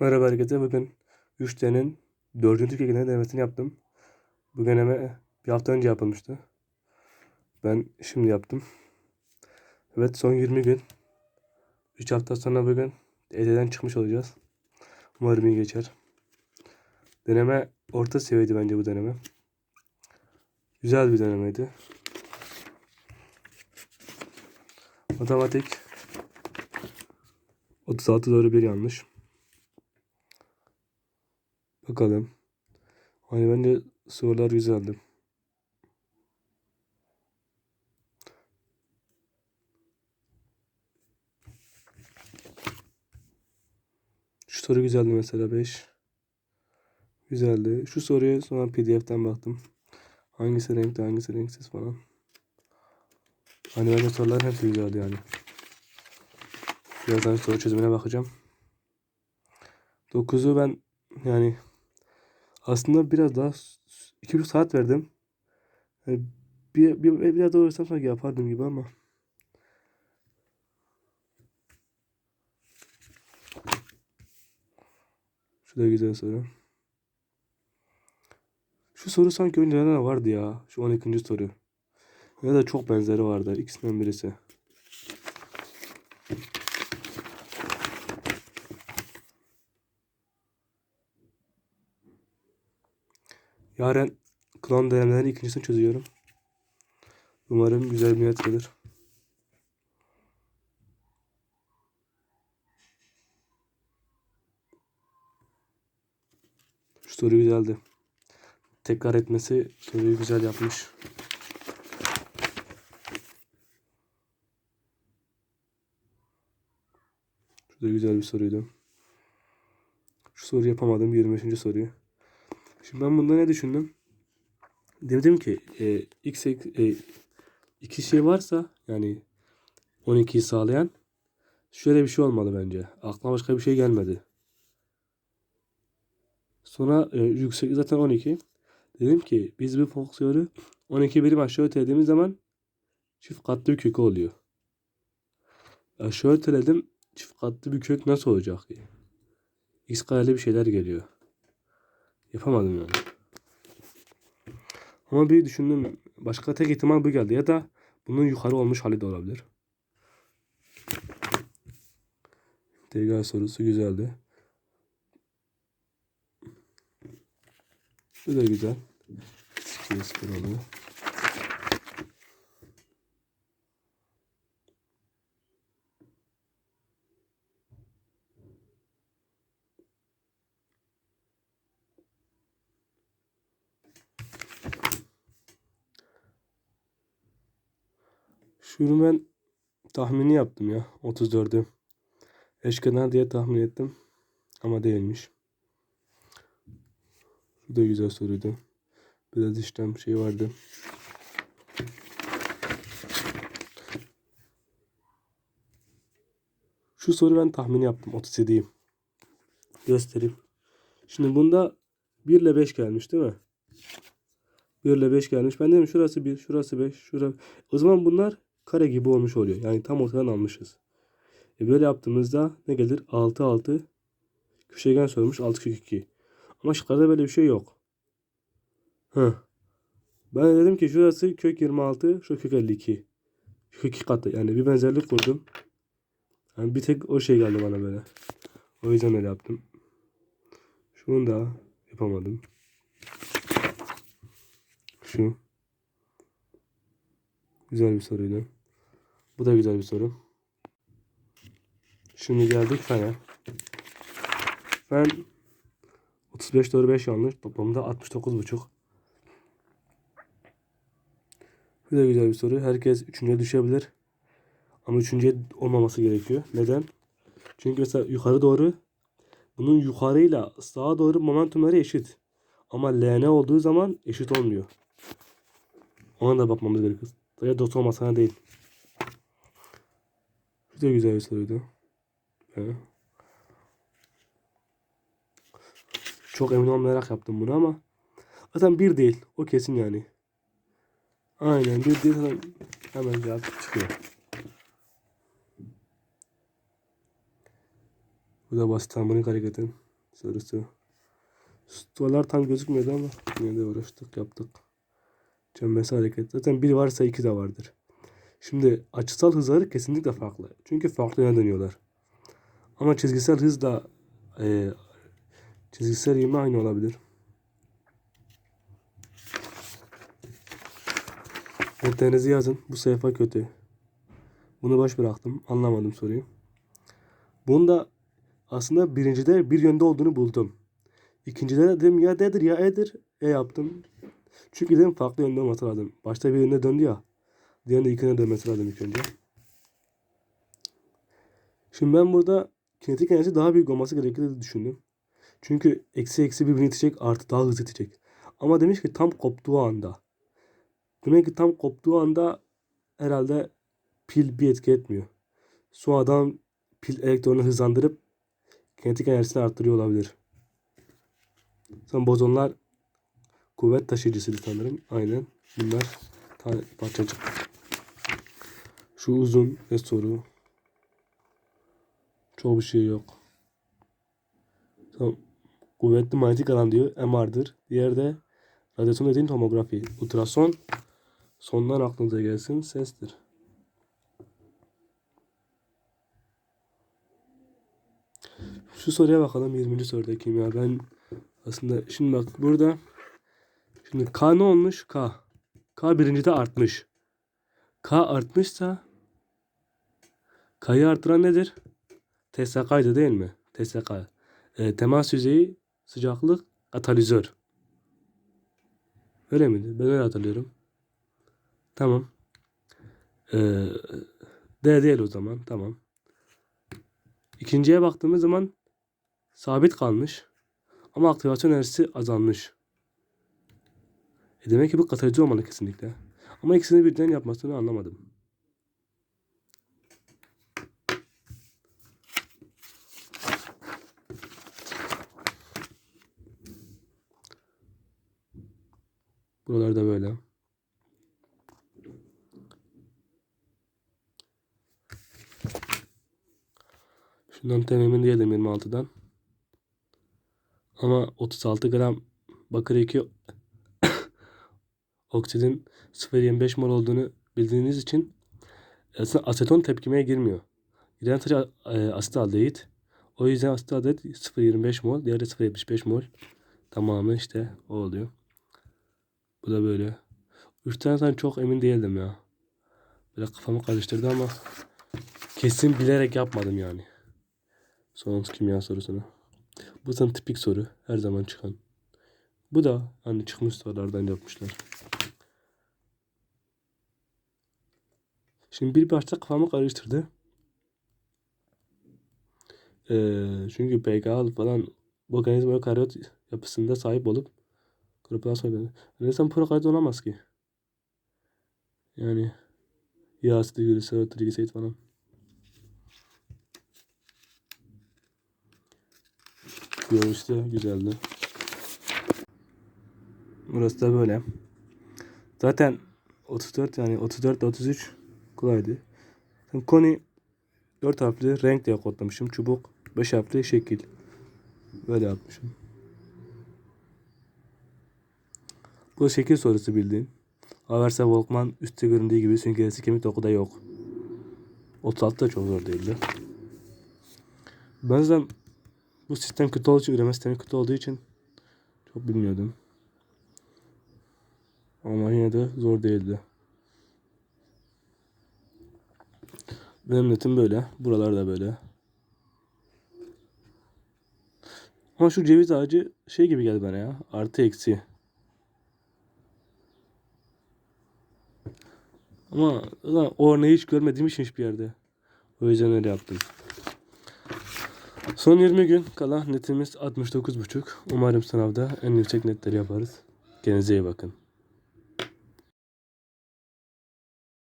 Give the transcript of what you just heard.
Merhaba herkese. Bugün 3D'nin 4. Türkiye denemesini yaptım. Bu deneme bir hafta önce yapılmıştı. Ben şimdi yaptım. Evet son 20 gün. 3 hafta sonra bugün ED'den çıkmış olacağız. Umarım iyi geçer. Deneme orta seviyeydi bence bu deneme. Güzel bir denemeydi. Matematik 36 doğru bir yanlış. Bakalım. Hani bence sorular güzeldi. Şu soru güzeldi mesela 5. Güzeldi. Şu soruya sonra pdf'ten baktım. Hangisi renkli hangisi renksiz falan. Hani bence soruların hepsi güzeldi yani. Birazdan soru çözümüne bakacağım. 9'u ben yani aslında biraz daha 2,5 saat verdim. Yani bir, bir, bir, biraz daha uğraşsam sanki yapardım gibi ama. Şu da güzel soru. Şu soru sanki önceden de vardı ya. Şu 12. soru. Ya da çok benzeri vardı. İkisinden birisi. Yarın klon denemelerin ikincisini çözüyorum. Umarım güzel bir net gelir. Şu soru güzeldi. Tekrar etmesi soruyu güzel yapmış. Şu da güzel bir soruydu. Şu soruyu yapamadım. 25. soruyu. Şimdi ben bunda ne düşündüm? Dedim ki e, x e, iki şey varsa yani 12'yi sağlayan şöyle bir şey olmalı bence. Aklıma başka bir şey gelmedi. Sonra e, yüksek zaten 12. Dedim ki biz bu fonksiyonu 12 birim aşağı ötelediğimiz zaman çift katlı bir kök oluyor. Aşağı öteledim çift katlı bir kök nasıl olacak? X kareli bir şeyler geliyor. Yapamadım yani. Ama bir düşündüm. Başka tek ihtimal bu geldi. Ya da bunun yukarı olmuş hali de olabilir. Integral sorusu güzeldi. Bu da güzel. Sıkıyor sıkıyor oluyor. Şunu ben tahmini yaptım ya. 34'ü. Eşkenar diye tahmin ettim. Ama değilmiş. Bu da güzel soruydu. Biraz işlem şey vardı. Şu soru ben tahmin yaptım. 37'yi. Göstereyim. Şimdi bunda 1 ile 5 gelmiş değil mi? 1 ile 5 gelmiş. Ben dedim şurası 1, şurası 5, şurası. O zaman bunlar kare gibi olmuş oluyor. Yani tam ortadan almışız. E böyle yaptığımızda ne gelir? 6 6 köşegen sormuş 6 kök 2. Ama şıklarda böyle bir şey yok. Heh. Ben dedim ki şurası kök 26, şu kök 52. Kök 2 katı. Yani bir benzerlik kurdum. Yani bir tek o şey geldi bana böyle. O yüzden öyle yaptım. Şunu da yapamadım. Şu. Güzel bir soruydu. Bu da güzel bir soru. Şimdi geldik fene. Fen 35 doğru 5 yanlış. Toplamda 69,5. Bu da güzel bir soru. Herkes üçüncüye düşebilir. Ama üçüncüye olmaması gerekiyor. Neden? Çünkü mesela yukarı doğru bunun yukarıyla sağa doğru momentumları eşit. Ama LN olduğu zaman eşit olmuyor. Ona da bakmamız gerekiyor. Ya dot olmasına değil. Bu da güzel bir soruydu. Çok emin olmayarak yaptım bunu ama zaten bir değil. O kesin yani. Aynen bir değil hemen, hemen cevap çıkıyor. Bu da basit harmonik hareketin. sorusu. Sorular tam gözükmüyordu ama yine de uğraştık yaptık. Cembesi hareket. Zaten bir varsa iki de vardır. Şimdi açısal hızları kesinlikle farklı. Çünkü farklı yöne dönüyorlar. Ama çizgisel hız da e, çizgisel ivme aynı olabilir. Netlerinizi yazın. Bu sayfa kötü. Bunu boş bıraktım. Anlamadım soruyu. Bunda aslında birincide bir yönde olduğunu buldum. İkincide dedim ya D'dir ya E'dir. E yaptım. Çünkü dedim farklı yönde olması lazım. Başta bir yönde döndü ya. Diğerinde iki yöne dönmesi lazım ilk önce. Şimdi ben burada kinetik enerji daha büyük olması gerektiğini düşündüm. Çünkü eksi eksi birbirini itecek artı daha hızlı itecek. Ama demiş ki tam koptuğu anda. Demek ki tam koptuğu anda herhalde pil bir etki etmiyor. Sonradan pil elektronu hızlandırıp kinetik enerjisini arttırıyor olabilir. Son bozonlar kuvvet taşıyıcısıydı sanırım. Aynen. Bunlar parçacık. Şu uzun ve soru. Çok bir şey yok. Tamam. Kuvvetli manyetik alan diyor. MR'dır. Diğer de radyasyon dediğin tomografi. Ultrason sondan aklınıza gelsin sestir. Şu soruya bakalım 20. soruda kimya. Ben aslında şimdi bak burada şimdi K ne olmuş? K. K birincide artmış. K artmışsa K'yı artıran nedir? TSK'ydı değil mi? TSK. E, temas yüzeyi, sıcaklık, katalizör. Öyle miydi? Ben öyle hatırlıyorum. Tamam. E, D değil o zaman. Tamam. İkinciye baktığımız zaman sabit kalmış. Ama aktivasyon enerjisi azalmış. E demek ki bu katalizör olmalı kesinlikle. Ama ikisini birden yapmasını anlamadım. Buralarda böyle. Şundan tam emin değilim 26'dan. Ama 36 gram bakır 2 oksidin 0.25 mol olduğunu bildiğiniz için aslında aseton tepkimeye girmiyor. Giren sadece e, asetaldehit. O yüzden asetaldehit 0.25 mol, diğeri 0.75 mol. Tamamı işte o oluyor. Bu da böyle. Üç tane tane çok emin değildim ya. Böyle kafamı karıştırdı ama kesin bilerek yapmadım yani. Son kimya sorusunu. Bu zaten tipik soru. Her zaman çıkan. Bu da hani çıkmış sorulardan yapmışlar. Şimdi bir başta kafamı karıştırdı. Ee, çünkü PKA falan bu organizma karyot yapısında sahip olup gruplar söyledi. Resmen prokaryot olamaz ki. Yani yağ asidi, gliserol, trigliserit falan. Görünüşte güzeldi. Burası da böyle. Zaten 34 yani 34 ile 33 kolaydı. Koni 4 harfli renk diye kodlamışım. Çubuk 5 harfli şekil. Böyle yapmışım. Bu şekil sorusu bildiğin. Averse Volkman üstte göründüğü gibi süngerisi kemik dokuda yok. 36 da çok zor değildi. Ben zaten bu sistem kötü olduğu için, üreme sistemi kötü olduğu için çok bilmiyordum. Ama yine de zor değildi. Benim netim böyle. Buralar da böyle. Ama şu ceviz ağacı şey gibi geldi bana ya. Artı eksi. Ama ulan o örneği hiç görmediğim için hiçbir yerde. O yüzden öyle yaptım. Son 20 gün kala netimiz 69.5. Umarım sınavda en yüksek netleri yaparız. Kendinize iyi bakın.